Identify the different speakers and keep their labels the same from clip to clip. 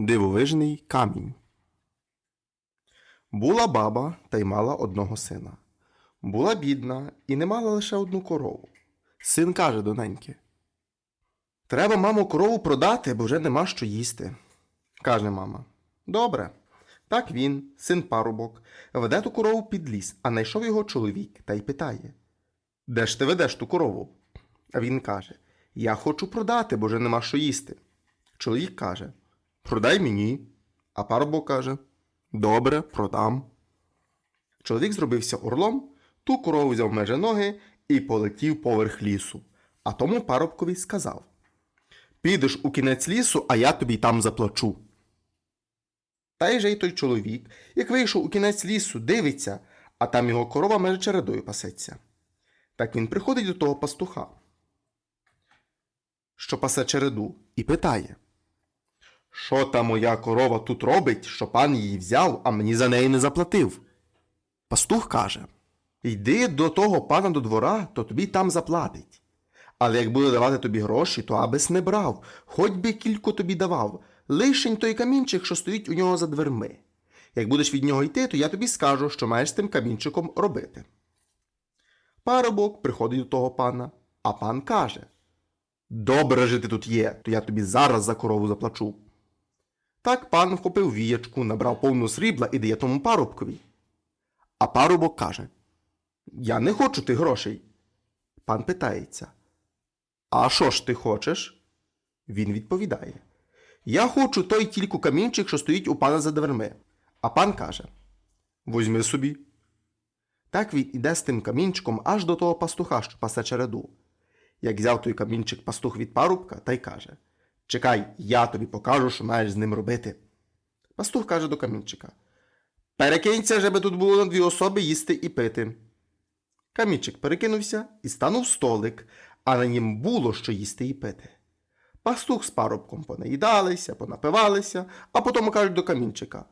Speaker 1: Дивовижний камінь. Була баба та й мала одного сина. Була бідна і не мала лише одну корову. Син каже до неньки. Треба, мамо, корову продати, бо вже нема що їсти. Каже мама. Добре. Так він, син парубок, веде ту корову під ліс, а знайшов його чоловік та й питає: Де ж ти ведеш ту корову? А він каже: Я хочу продати, бо вже нема що їсти. Чоловік каже: Продай мені. А парубок каже: Добре, продам. Чоловік зробився орлом, ту корову взяв меже ноги і полетів поверх лісу. А тому парубкові сказав: Підеш у кінець лісу, а я тобі там заплачу. Та й же й той чоловік, як вийшов у кінець лісу, дивиться, а там його корова меже чередою пасеться. Так він приходить до того пастуха, що пасе череду, і питає: Що та моя корова тут робить, що пан її взяв, а мені за неї не заплатив? Пастух каже: Йди до того пана до двора, то тобі там заплатить. Але як буде давати тобі гроші, то абис не брав, хоч би кілько тобі давав, лишень той камінчик, що стоїть у нього за дверми. Як будеш від нього йти, то я тобі скажу, що маєш з тим камінчиком робити. Парубок приходить до того пана, а пан каже: Добре же ти тут є, то я тобі зараз за корову заплачу. Так пан вхопив віячку, набрав повну срібла і дає тому парубкові. А парубок каже: Я не хочу тих грошей. Пан питається: А що ж ти хочеш? Він відповідає: Я хочу той тільки камінчик, що стоїть у пана за дверми. А пан каже: Возьми собі. Так він іде з тим камінчиком аж до того пастуха, що пасе череду. Як взяв той камінчик пастух від парубка, та й каже: Чекай, я тобі покажу, що маєш з ним робити. Пастух каже до камінчика: Перекинься, żeby тут було на дві особи їсти і пити. Камінчик перекинувся і станув столик, а на нім було що їсти і пити. Пастух з парубком понаїдалися, понапивалися, а потім кажуть до камінчика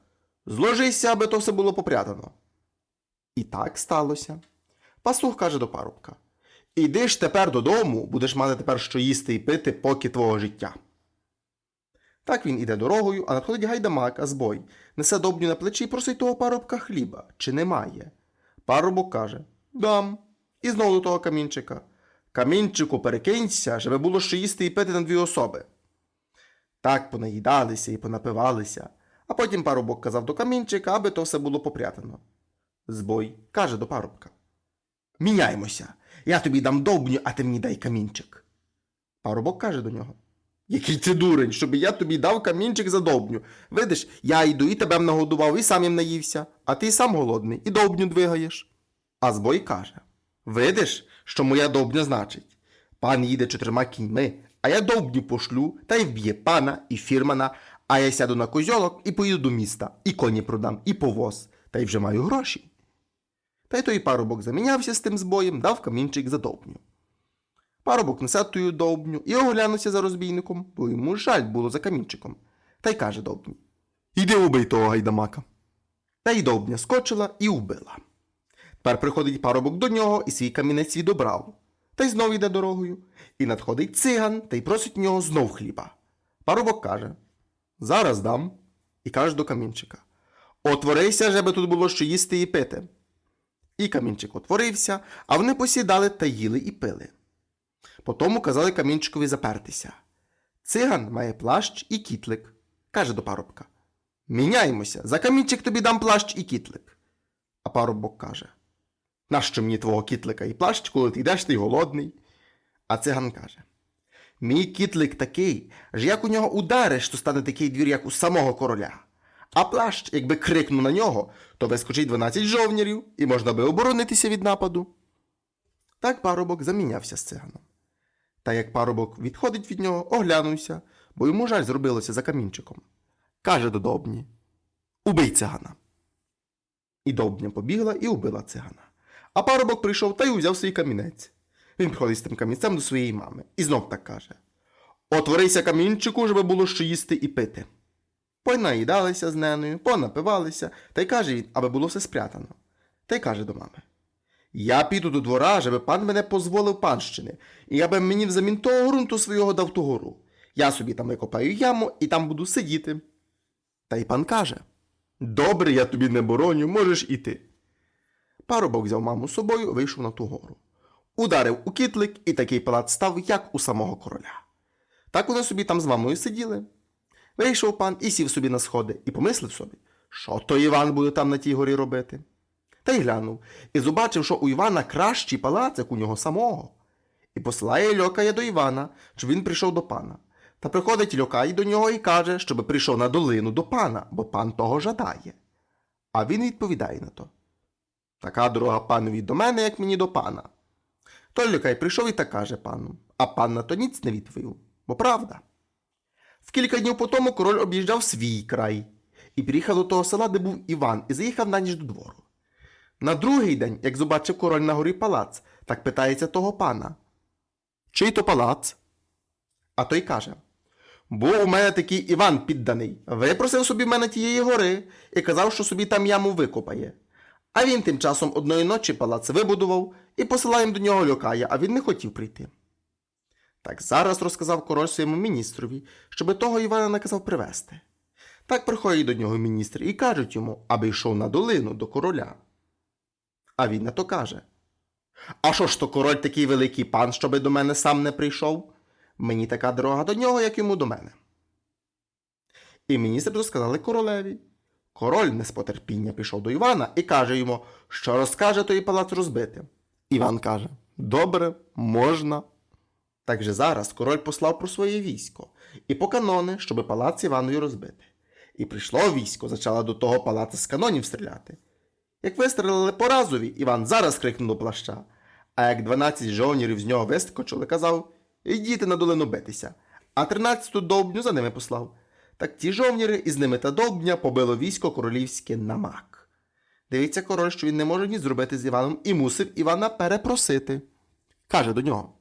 Speaker 1: Зложися, аби то все було попрятано. І так сталося. Пастух каже до парубка Іди ж тепер додому, будеш мати тепер що їсти і пити, поки твого життя. Так він іде дорогою, а надходить гайдамак, а збой, несе добню на плечі і просить того парубка хліба, чи немає. Парубок каже Дам. І знову до того камінчика. Камінчику, перекинься, щоб було що їсти і пити на дві особи. Так понаїдалися і понапивалися, а потім парубок казав до камінчика, аби то все було попрятано. Збой каже до парубка. Міняймося. Я тобі дам довбню, а ти мені дай камінчик. Парубок каже до нього. Який ти дурень, щоб я тобі дав камінчик за довбню. Видиш, я йду і тебе нагодував, і сам їм наївся, а ти сам голодний, і довбню двигаєш. А збой каже: Видиш, що моя довбня значить? Пан їде чотирма кіньми, а я довбню пошлю та й вб'є пана і фірмана, а я сяду на козьолок і поїду до міста, і коні продам, і повоз, та й вже маю гроші. Та й той парубок замінявся з тим збоєм, дав камінчик за довбню. Парубок несе тую довбню і оглянувся за розбійником, бо йому жаль було за камінчиком. Та й каже довбні Іди убий того гайдамака. Та й довбня скочила і вбила. Тепер приходить парубок до нього і свій камінець відобрав. Та й знов йде дорогою. І надходить циган та й просить в нього знов хліба. Парубок каже Зараз дам. І каже до камінчика Отворися, żeby тут було що їсти і пити. І камінчик отворився, а вони посідали та їли і пили. Потому казали камінчикові запертися. Циган має плащ і кітлик. Каже до парубка. Міняємося, за камінчик тобі дам плащ і кітлик. А парубок каже: Нащо мені твого кітлика і плащ, коли ти йдеш ти голодний? А циган каже: Мій кітлик такий, ж як у нього удариш, то стане такий двір, як у самого короля. А плащ, якби крикну на нього, то вискочить 12 жовнірів і можна би оборонитися від нападу. Так парубок замінявся з циганом. Та як парубок відходить від нього, оглянувся, бо йому жаль зробилося за камінчиком. Каже до Довбні Убий цигана. І Довбня побігла і убила цигана. А парубок прийшов та й узяв свій камінець. Він приходить з тим камінцем до своєї мами і знов так каже Отворися камінчику, щоб було що їсти і пити. Понаїдалися з неною, понапивалися, та й каже він, аби було все спрятано. Та й каже до мами Я піду до двора, щоб пан мене позволив панщини, і аби мені взамін того ґрунту свого дав ту гору. Я собі там викопаю яму і там буду сидіти. Та й пан каже Добре, я тобі не бороню, можеш іти. Парубок взяв маму з собою, вийшов на ту гору. Ударив у кітлик, і такий палац став, як у самого короля. Так вони собі там з мамою сиділи. Вийшов пан і сів собі на сходи, і помислив собі, що то Іван буде там на тій горі робити. Та й глянув, і побачив, що у Івана кращий палац, як у нього самого. І посилає льокає до Івана, щоб він прийшов до пана. Та приходить льокай до нього і каже, щоб прийшов на долину до пана, бо пан того жадає. А він відповідає на то. Така дорога панові до мене, як мені до пана. Той льокай прийшов і так каже пану, а пан на то ніц не відповів, бо правда. В кілька днів по тому король об'їжджав свій край і приїхав до того села, де був Іван, і заїхав на ніч до двору. На другий день, як побачив король на горі палац, так питається того пана. Чий то палац? А той каже: Був у мене такий Іван підданий, випросив собі в мене тієї гори і казав, що собі там яму викопає. А він тим часом одної ночі палац вибудував і посилаємо до нього льокая, а він не хотів прийти. Так зараз розказав король своєму міністрові, щоби того Івана наказав привезти. Так приходять до нього міністр і кажуть йому, аби йшов на долину до короля. А він на то каже: А що ж то король такий великий пан, щоби до мене сам не прийшов? Мені така дорога до нього, як йому до мене. І міністр розказали королеві. Король не з потерпіння пішов до Івана і каже йому, що розкаже той палац розбити. Іван каже: Добре, можна. Так же зараз король послав про своє військо і по канони, щоби палац Іванові розбити. І прийшло військо, почало до того палаца з канонів стріляти. Як вистрелили по разові, Іван зараз крикнув до плаща. А як дванадцять жовнірів з нього вискочили, казав Йдіть на долину битися. А тринадцяту довбню за ними послав. Так ті жовніри із ними та довбня побило військо королівське на мак. Дивиться король, що він не може ні зробити з Іваном, і мусив Івана перепросити. Каже до нього: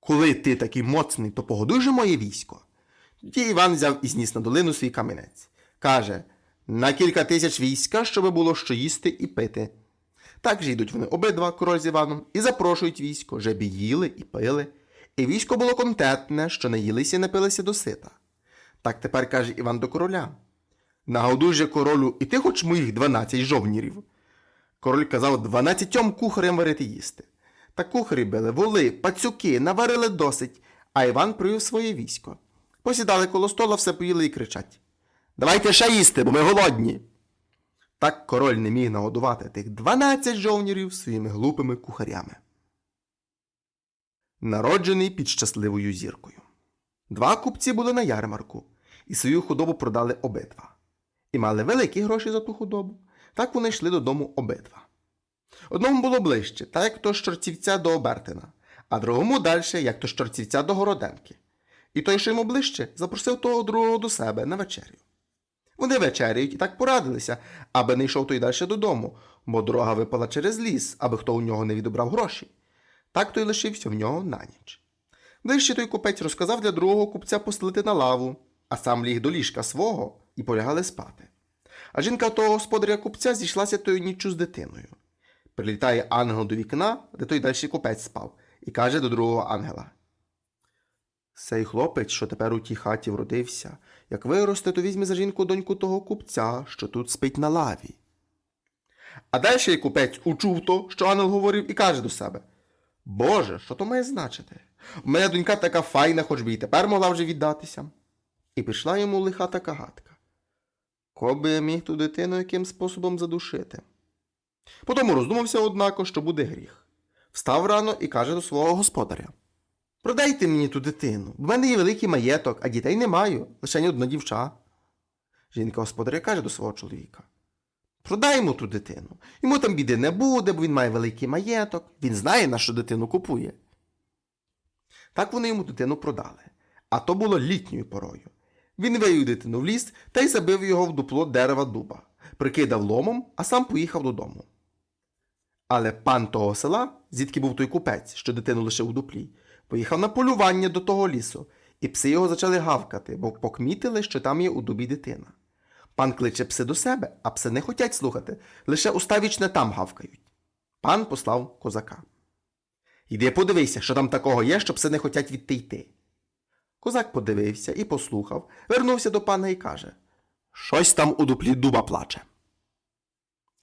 Speaker 1: Коли ти такий моцний, то погодуй же моє військо. Тоді Іван взяв і зніс на долину свій камінець. Каже: на кілька тисяч війська, щоби було що їсти і пити. Так же йдуть вони обидва, король з Іваном, і запрошують військо, жебі їли і пили. І військо було контентне, що не їлися і не пилися до сита. Так тепер каже Іван до короля: Нагодуй же королю, і ти хоч моїх дванадцять жовнірів. Король казав дванадцятьом кухарям варити їсти. Та кухарі били воли, пацюки, наварили досить, а Іван привів своє військо. Посідали коло стола, все поїли і кричать: Давайте ще їсти, бо ми голодні. Так король не міг нагодувати тих дванадцять жовнірів своїми глупими кухарями. Народжений під щасливою зіркою. Два купці були на ярмарку і свою худобу продали обидва. І мали великі гроші за ту худобу. Так вони йшли додому обидва. Одному було ближче, так як то з чорцівця до Обертина, а другому далі, як то з чорцівця до Городенки. І той, що йому ближче, запросив того другого до себе на вечерю. Вони вечеряють і так порадилися, аби не йшов той далі додому, бо дорога випала через ліс, аби хто у нього не відобрав гроші. Так той лишився в нього на ніч. Ближче той купець розказав для другого купця постелити на лаву, а сам ліг до ліжка свого і полягали спати. А жінка того господаря купця зійшлася тою ніччю з дитиною. Прилітає ангел до вікна, де той далі купець спав, і каже до другого ангела. Сей хлопець, що тепер у тій хаті вродився, як виросте, то візьме за жінку доньку того купця, що тут спить на лаві. А далі купець учув то, що ангел говорив, і каже до себе Боже, що то має значити? У мене донька така файна, хоч би і тепер могла вже віддатися. І пішла йому лиха така гадка. Коби я міг ту дитину яким способом задушити. Потім роздумався, однако, що буде гріх. Встав рано і каже до свого господаря. Продайте мені ту дитину. В мене є великий маєток, а дітей не маю, лише ні одна дівча. Жінка господаря каже до свого чоловіка. Продай йому ту дитину. Йому там біди не буде, бо він має великий маєток, він знає, на що дитину купує. Так вони йому дитину продали, а то було літньою порою. Він вивів дитину в ліс та й забив його в дупло дерева дуба, прикидав ломом, а сам поїхав додому. Але пан того села, звідки був той купець, що дитину лишив у дуплі, поїхав на полювання до того лісу, і пси його почали гавкати, бо покмітили, що там є у дубі дитина. Пан кличе пси до себе, а пси не хотять слухати, лише уставічне там гавкають. Пан послав козака. Йди подивися, що там такого є, що пси не хотять відти. Козак подивився і послухав, вернувся до пана і каже Щось там у дуплі дуба плаче.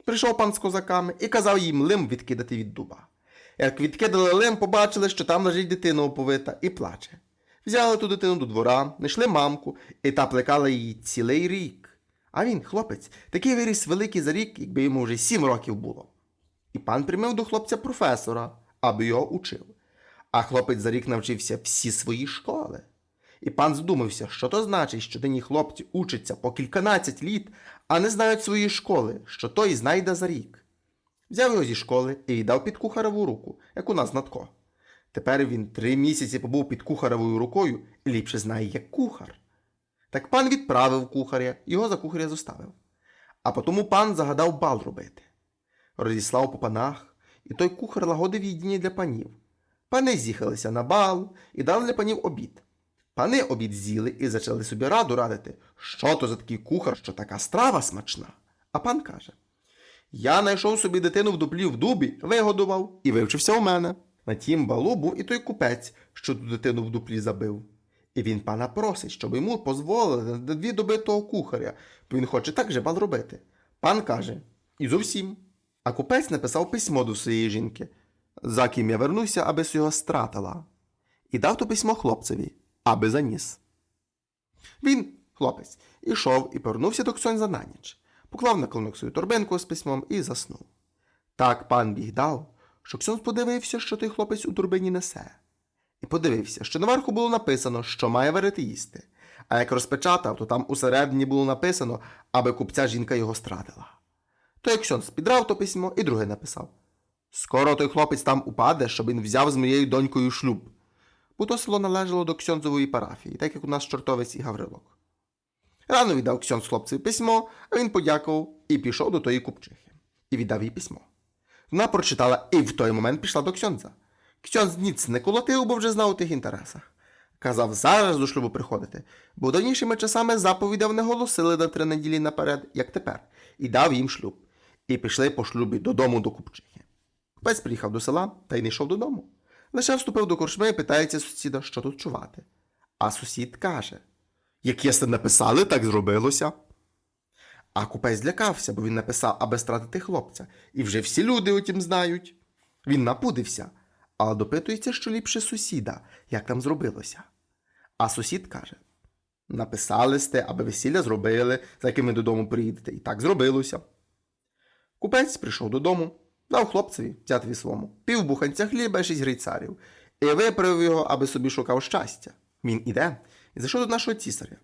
Speaker 1: Прийшов пан з козаками і казав їм лим відкидати від дуба. Як відкидали лим, побачили, що там лежить дитина оповита і плаче. Взяли ту дитину до двора, знайшли мамку, і та плекала її цілий рік. А він, хлопець, такий виріс великий за рік, якби йому вже сім років було. І пан примив до хлопця професора, аби його учив. А хлопець за рік навчився всі свої школи. І пан здумався, що то значить, що нині хлопці учаться по кільканадцять літ, а не знають свої школи, що той знайде за рік. Взяв його зі школи і віддав під кухареву руку, як у нас Натко. Тепер він три місяці побув під кухаревою рукою і ліпше знає, як кухар. Так пан відправив кухаря, його за кухаря зоставив. А потому пан загадав бал робити. Розіслав по панах, і той кухар лагодив їдіння для панів. Пани з'їхалися на бал і дали для панів обід. Пани обід з'їли і почали собі раду радити, що то за такий кухар, що така страва смачна. А пан каже: Я знайшов собі дитину в дуплі в дубі, вигодував і вивчився у мене. На тім балу був і той купець, що ту дитину в дуплі забив. І він пана просить, щоб йому дозволили на дві доби того кухаря, бо він хоче так же бал робити. Пан каже: І зовсім. А купець написав письмо до своєї жінки, за ким я вернуся, аби с його стратила, і дав то письмо хлопцеві, аби заніс. Він, хлопець, ішов і повернувся до Ксьонза на ніч, поклав на клинок свою торбинку з письмом і заснув. Так пан біг дав, що Ксьонз подивився, що той хлопець у турбині несе, і подивився, що наверху було написано, що має варити їсти, а як розпечатав, то там усередині було написано, аби купця жінка його стратила. То як Ксьонз підрав то письмо і друге написав. Скоро той хлопець там упаде, щоб він взяв з моєю донькою шлюб. Бо то село належало до Ксьонзової парафії, так як у нас чортовець і Гаврилок. Рано віддав Ксьонз хлопцеві письмо, а він подякував і пішов до тої купчихи. І віддав їй письмо. Вона прочитала і в той момент пішла до Ксьонза. Ксьонз ніц не колотив, бо вже знав у тих інтересах. Казав зараз до шлюбу приходити, бо давнішими часами заповідав не голосили на три неділі наперед, як тепер, і дав їм шлюб. І пішли по шлюбі додому до купчихи. Купець приїхав до села та й не йшов додому. Лише вступив до корчми і питається сусіда, що тут чувати. А сусід каже: Як єсте написали, так зробилося. А купець злякався, бо він написав, аби стратити хлопця, і вже всі люди отім знають. Він напудився, але допитується, що ліпше сусіда, як там зробилося. А сусід каже: Написали сте, аби весілля зробили, за яким ви додому приїдете, і так зробилося. Купець прийшов додому, дав хлопцеві, тятві свому, пів буханця хліба і шість грицарів, і виправив його, аби собі шукав щастя. Він іде і зайшов до нашого цісаря,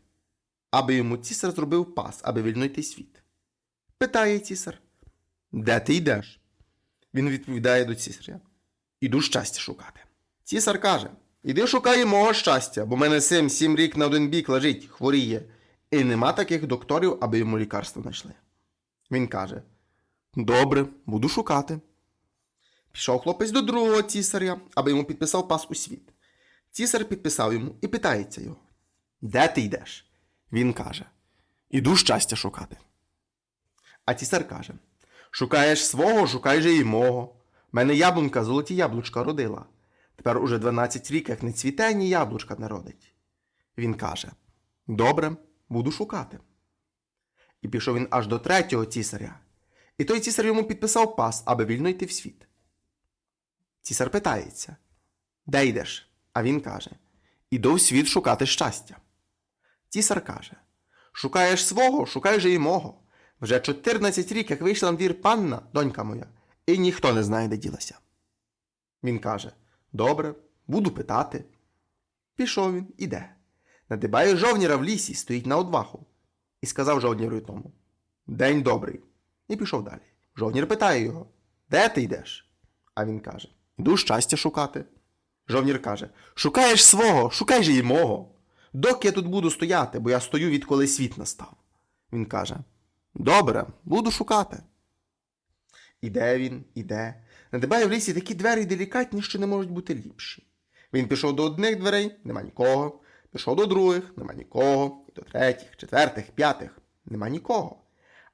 Speaker 1: аби йому цісар зробив пас, аби вільнити світ. Питає цісар, де ти йдеш? Він відповідає до цісаря. Іду щастя шукати. Цісар каже: Іди шукай мого щастя, бо мене син сім рік на один бік лежить, хворіє, і нема таких докторів, аби йому лікарство знайшли. Він каже: Добре, буду шукати. Пішов хлопець до другого цісаря, аби йому підписав пас у світ. Цісар підписав йому і питається його: Де ти йдеш? Він каже: Іду щастя шукати. А цісар каже: Шукаєш свого, шукай же і мого. Мене яблунька золоті яблучка родила. Тепер уже 12 рік, як не цвіте, ні яблучка не родить. Він каже: Добре, буду шукати. І пішов він аж до третього цісаря. І той цісар йому підписав пас, аби вільно йти в світ. Цісар питається: Де йдеш? А він каже: Іду в світ шукати щастя. Цісар каже: Шукаєш свого, шукай же і мого. Вже 14 рік, як вийшла на двір панна, донька моя, і ніхто не знає, де ділася. Він каже: Добре, буду питати. Пішов він, іде. Надибає жовніра в лісі, стоїть на одваху. І сказав жовніру тому: День добрий. І пішов далі. Жовнір питає його: Де ти йдеш? А він каже: Йду щастя шукати. Жовнір каже: Шукаєш свого, шукай же й мого. Доки я тут буду стояти, бо я стою, відколи світ настав. Він каже: Добре, буду шукати. Іде він, іде. Надибає в лісі такі двері делікатні, що не можуть бути ліпші. Він пішов до одних дверей, нема нікого. Пішов до других, нема нікого. І до третіх, четвертих, п'ятих, нема нікого.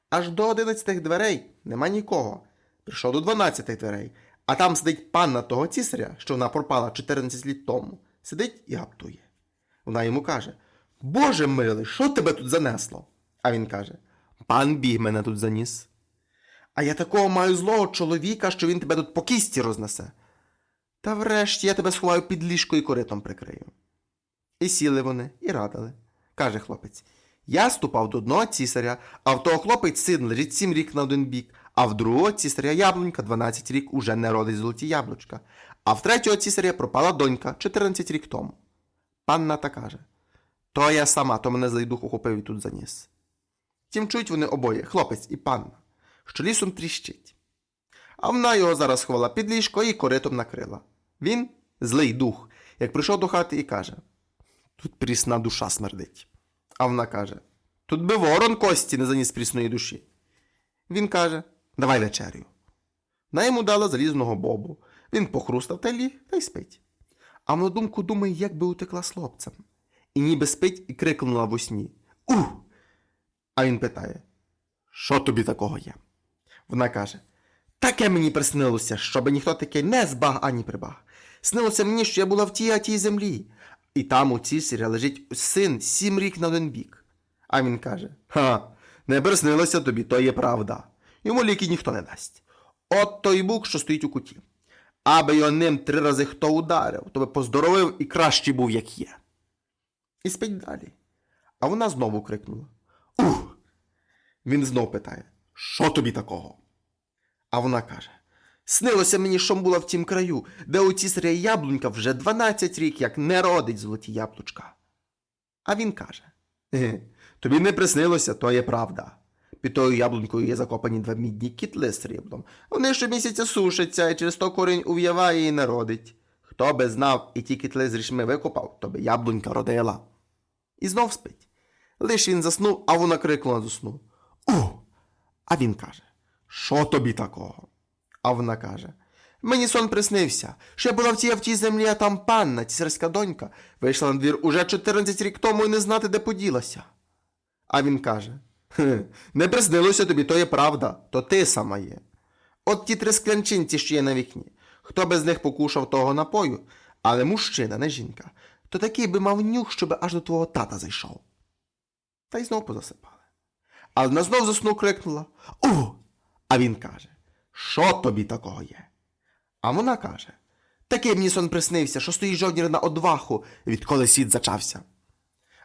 Speaker 1: Аж до одинадцятих дверей нема нікого. Прийшов до дванадцятих дверей, а там сидить панна того цісаря, що вона пропала 14 літ тому. Сидить і гаптує. Вона йому каже: Боже милий, що тебе тут занесло? А він каже: Пан біг мене тут заніс. А я такого маю злого чоловіка, що він тебе тут по кісті рознесе. Та врешті я тебе сховаю під ліжко і коритом прикрию. І сіли вони, і радили. Каже хлопець: Я ступав до одного цісаря, а в того хлопець син лежить сім рік на один бік, а в другого цісаря яблунька 12 рік уже не родить золоті яблучка, а в третього цісаря пропала донька 14 рік тому. Панна та каже: То я сама, то мене злий дух ухопив і тут заніс. Тім чують вони обоє, хлопець і панна, що лісом тріщить. А вона його зараз сховала під ліжко і коритом накрила. Він злий дух, як прийшов до хати і каже: Тут прісна душа смердить. А вона каже: Тут би ворон кості не заніс прісної душі. Він каже: Давай вечерю. Вона йому дала залізного бобу. Він похрустав та ліг та й спить. А на думку думає, як би утекла з хлопцем. І ніби спить і крикнула в усні: Ух! А він питає: Що тобі такого є? Вона каже: Таке мені приснилося, щоби ніхто таке не збаг ані прибаг. Снилося мені, що я була в тій а тій землі, і там у цісаря лежить син сім рік на один бік. А він каже: Ха, не приснилося тобі, то є правда. Йому ліки ніхто не дасть. От той бук, що стоїть у куті. Аби його ним три рази хто ударив, то би поздоровив і кращий був, як є. І спить далі. А вона знову крикнула: Ух! Він знов питає: Що тобі такого? А вона каже: Снилося мені, що була в тім краю, де у цісаря яблунька вже 12 рік, як не родить золоті яблучка. А він каже: Тобі не приснилося, то є правда. Під тою яблунькою є закопані два мідні кітли з сріблом. Вони щомісяця сушаться, і через то корінь ув'яває і не родить. Хто би знав і ті кітли з річми викопав, то би яблунька родила. І знов спить. Лиш він заснув, а вона крикнула сну. О! А він каже: Що тобі такого? А вона каже: Мені сон приснився, що я була в тій в тій землі, а там панна, цісарська донька, вийшла на двір уже 14 рік тому і не знати, де поділася. А він каже: «Хе, Не приснилося тобі, то є правда, то ти сама є. От ті три склянчинці, що є на вікні. Хто без них покушав того напою, але мужчина, не жінка, то такий би мав нюх, щоби аж до твого тата зайшов. Та й знов позасипали. Але вона знов засну крикнула О! А він каже: Що тобі такого є? А вона каже: Такий мені сон приснився, що стоїть жовнір на одваху, відколи світ зачався.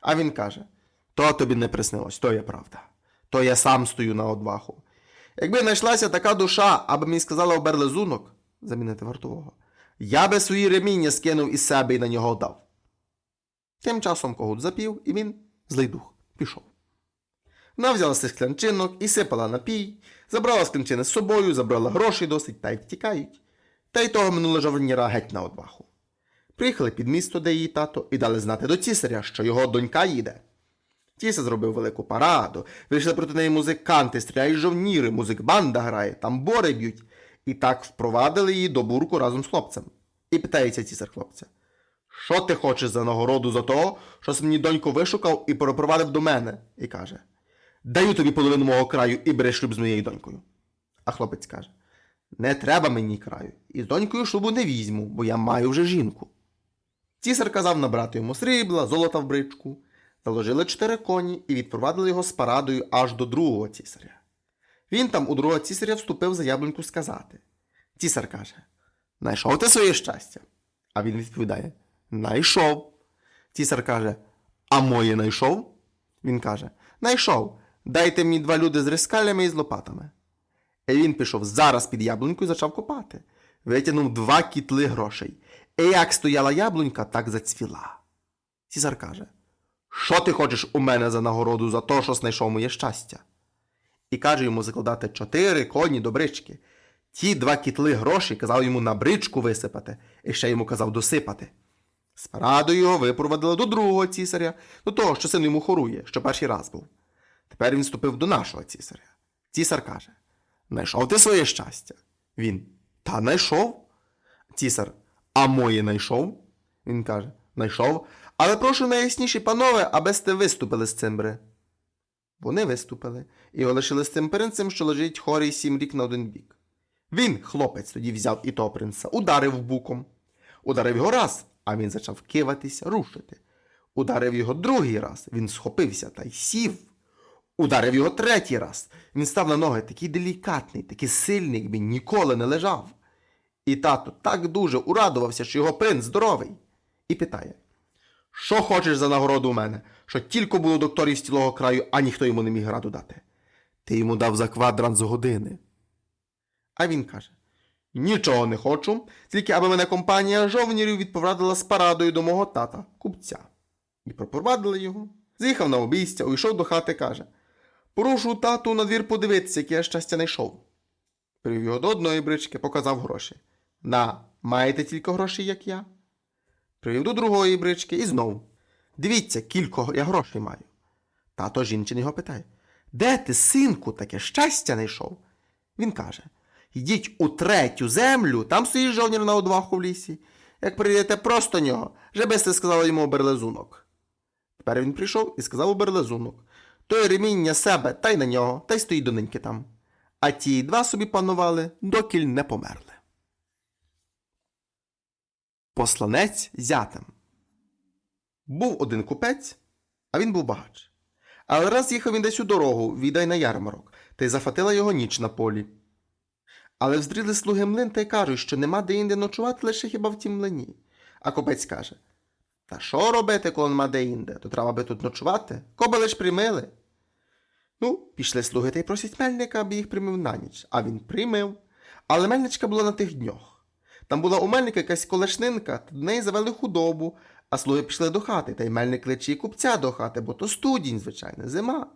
Speaker 1: А він каже: То тобі не приснилось, то є правда. То я сам стою на одваху. Якби знайшлася така душа, аби мені сказала оберлезунок, замінити вартового, я би свої реміння скинув із себе і на нього дав. Тим часом когут запів, і він, злий дух, пішов. Вона взяла з склянчинок і сипала напій, забрала склянчини з собою, забрала грошей досить та й втікають. Та й того минула жовніра геть на одваху. Приїхали під місто, де її тато, і дали знати до цісаря, що його донька їде. Тіса зробив велику параду, вийшли проти неї музиканти, стріляють жовніри, музикбанда грає, тамбори б'ють. І так впровадили її до бурку разом з хлопцем. І питається цісар хлопця: Що ти хочеш за нагороду за того, що мені доньку вишукав і перепровадив до мене? І каже: Даю тобі половину мого краю і бери шлюб з моєю донькою. А хлопець каже: Не треба мені краю, і з донькою шлюбу не візьму, бо я маю вже жінку. Цісар казав набрати йому срібла, золота в бричку. Заложили чотири коні і відпровадили його з парадою аж до другого цісаря. Він там у другого цісаря вступив за яблуньку сказати. Цісар каже: Найшов ти своє щастя? А він відповідає: Найшов. Цісар каже: А моє найшов? Він каже: Найшов. Дайте мені два люди з рискалями і з лопатами. І він пішов зараз під яблуньку і почав копати. Витягнув два кітли грошей. І як стояла яблунька, так зацвіла. Цісар каже: Що ти хочеш у мене за нагороду за те, що знайшов моє щастя? І каже йому закладати чотири коні до брички. Ті два кітли грошей казав йому на бричку висипати, і ще йому казав досипати. З парадою його випровадили до другого цісаря, до того, що син йому хорує, що перший раз був. Тепер він вступив до нашого цісаря. Цісар каже: Найшов ти своє щастя? Він. Та найшов. Цісар. А моє найшов? Він каже: Найшов. Але прошу найясніші, панове, аби сте виступили з цимбри. Вони виступили і його лишили з цим принцем, що лежить хорий сім рік на один бік. Він, хлопець, тоді взяв і того принца, ударив буком. Ударив його раз, а він почав киватися, рушити. Ударив його другий раз, він схопився та й сів. Ударив його третій раз. Він став на ноги такий делікатний, такий сильний, якби ніколи не лежав. І тато так дуже урадувався, що його принц здоровий, і питає: Що хочеш за нагороду у мене? Що тільки було докторів з цілого краю, а ніхто йому не міг раду дати. Ти йому дав за квадрант з години. А він каже: Нічого не хочу, тільки аби мене компанія жовнірів відповрадила з парадою до мого тата, купця. І пропровадили його. З'їхав на обійстя, уйшов до хати, каже: Прошу тату на двір подивитися, яке я щастя знайшов. Привів його до одної брички, показав гроші. На, маєте тільки грошей, як я? Привів до другої брички і знову. Дивіться, кілько я грошей маю. Тато жінчин його питає: Де ти, синку, таке щастя знайшов? Він каже: Йдіть у третю землю, там стоїть жовнір на одваху в лісі. Як прийдете просто нього, жебесте сказали йому берлезунок. Тепер він прийшов і сказав у берлезунок: той реміння себе та й на нього, та й стоїть доненьки там. А ті два собі панували, докіль не померли. Посланець зятем. Був один купець, а він був багач. Але раз їхав він десь у дорогу, віддай на ярмарок, та й зафатила його ніч на полі. Але вздріли слуги млин та й кажуть, що нема де інде ночувати лише хіба в тім млині. А купець каже: Та що робити, коли нема де інде? То треба би тут ночувати, коби лиш примили. Ну, пішли слуги та й просять мельника, аби їх примив на ніч, а він примив. Але мельничка була на тих днях. Там була у мельника якась колешнинка, та до неї завели худобу, а слуги пішли до хати, та й мельник кличе купця до хати, бо то студінь, звичайно, зима.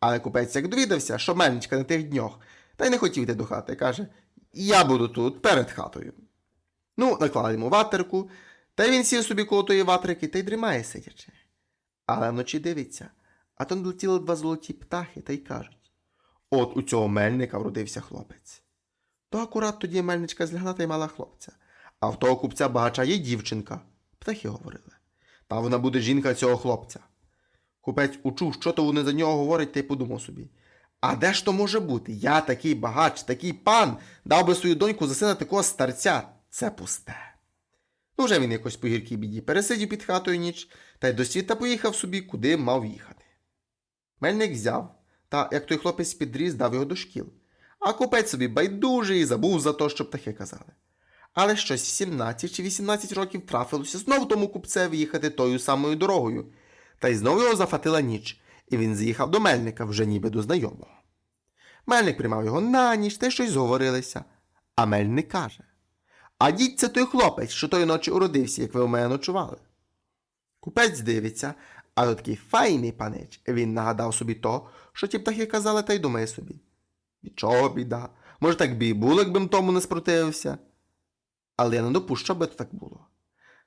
Speaker 1: Але купець як довідався, що мельничка на тих днях, та й не хотів йти до хати, каже: Я буду тут, перед хатою. Ну, наклали йому ватерку, та й він сів собі коло тої ватрики та й дрімає сидячи. Але вночі дивиться, а то летіли два золоті птахи та й кажуть: От у цього мельника вродився хлопець. То акурат тоді мельничка злягла та й мала хлопця, а в того купця багача є дівчинка. Птахи говорили. Та вона буде жінка цього хлопця. Купець учув, що то вони за нього говорять, та й подумав собі. А де ж то може бути? Я такий багач, такий пан, дав би свою доньку за сина такого старця. Це пусте. Ну, вже він якось по гіркій біді пересидів під хатою ніч, та й до світа поїхав собі, куди мав їхати. Мельник взяв, та, як той хлопець підріс, дав його до шкіл. А купець собі байдужий забув за то, що птахи казали. Але щось в 17 чи 18 років трафилося знов тому купцеві їхати тою самою дорогою. Та й знову його зафатила ніч, і він з'їхав до мельника вже ніби до знайомого. Мельник приймав його на ніч та й щось зговорилися. А мельник каже: А дідь це той хлопець, що тої ночі уродився, як ви у мене ночували. Купець дивиться, а то такий файний панич. Він нагадав собі то, що ті птахи казали, та й думає собі. Від чого біда? Може, так би і було, якби м тому не спротивився. Але я не допущу, аби то так було.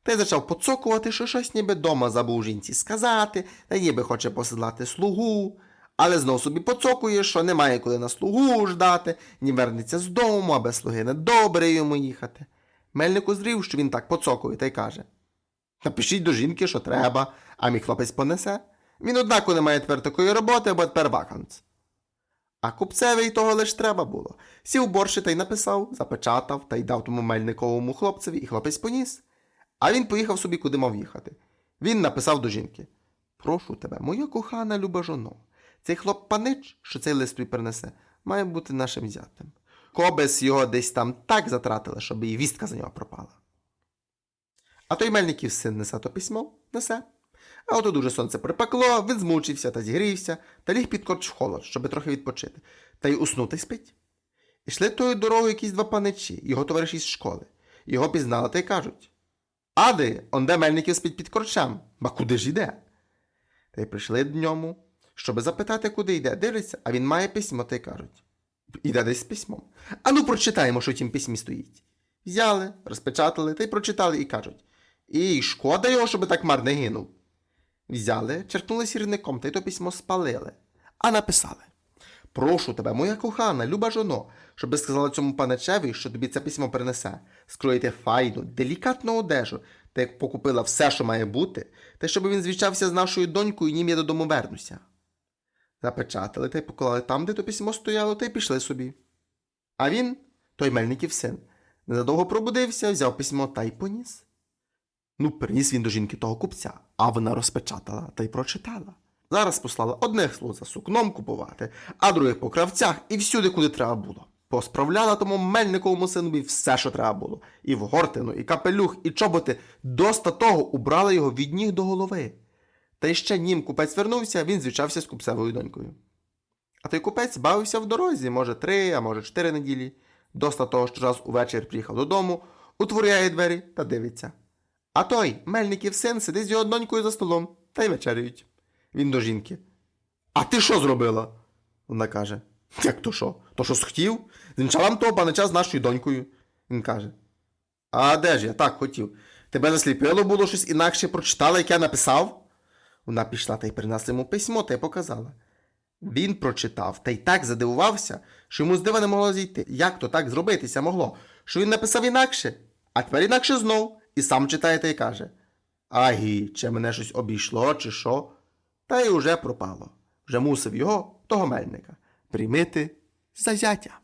Speaker 1: Та й почав поцокувати, що щось ніби дома забув жінці сказати, та ніби хоче посилати слугу. Але знов собі поцокує, що немає коли на слугу ждати, ні вернеться з дому, а без слуги недобре йому їхати. Мельник узрів, що він так поцокує, та й каже: Напишіть до жінки, що треба, а мій хлопець понесе. Він однаково не має тепер такої роботи, бо тепер ваканц. А купцеві й того лиш треба було. Сів борщі та й написав, запечатав та й дав тому мельниковому хлопцеві, і хлопець поніс. А він поїхав собі, куди мав їхати. Він написав до жінки: Прошу тебе, моя кохана люба жоно, цей хлоп панич, що цей лист тобі принесе, має бути нашим зятем. Кобес його десь там так затратили, щоб і вістка за нього пропала. А той мельників син несе то письмо, несе. А ото дуже сонце припекло, він змучився та зігрівся, та ліг під корч в холод, щоби трохи відпочити, та й й спить. Ішли тою дорогою якісь два паничі, його товариші з школи. Його пізнали та й кажуть: Ади, онде мельників спить під корчем, ба куди ж іде? Та й прийшли дньому, щоби запитати, куди йде. Дивляться, а він має письмо, та й кажуть. Іде десь з письмом. Ану, прочитаємо, що в тім письмі стоїть. Взяли, розпечатали та й прочитали і кажуть. І шкода його, щоб так марне гинув. Взяли, черкнули сірником та й то письмо спалили, а написали. Прошу тебе, моя кохана, люба жоно, щоби сказала цьому паничеві, що тобі це письмо принесе, скроїти файну, делікатну одежу, та як покупила все, що має бути, та щоб він звічався з нашою донькою, нім я додому вернуся. Запечатали та й поклали там, де то письмо стояло, та й пішли собі. А він, той мельників син, незадовго пробудився, взяв письмо та й поніс. Ну, приніс він до жінки того купця, а вона розпечатала та й прочитала. Зараз послала одних слуг за сукном купувати, а других по кравцях і всюди, куди треба було. Посправляла тому мельниковому синові все, що треба було. І в гортину, і капелюх, і чоботи. Доста того убрали його від ніг до голови. Та й ще нім купець вернувся, він звічався з купцевою донькою. А той купець бавився в дорозі, може, три, а може, чотири неділі. Доста того, що раз увечір приїхав додому, утворяє двері та дивиться. А той, мельників син, сидить з його донькою за столом та й вечеряють. Він до жінки. А ти що зробила? Вона каже: Як то що? То що схотів? Звінчала вам того панича з нашою донькою. Він каже: А де ж я так хотів? Тебе засліпило було щось інакше прочитала, як я написав? Вона пішла та й принесла йому письмо та й показала. Він прочитав та й так задивувався, що йому з дива не могло зійти. Як то так зробитися могло? Що він написав інакше, а тепер інакше знов, і сам читає та й каже: Агі, чи мене щось обійшло, чи що? Та й уже пропало. Вже мусив його, того мельника, приймити за зятя.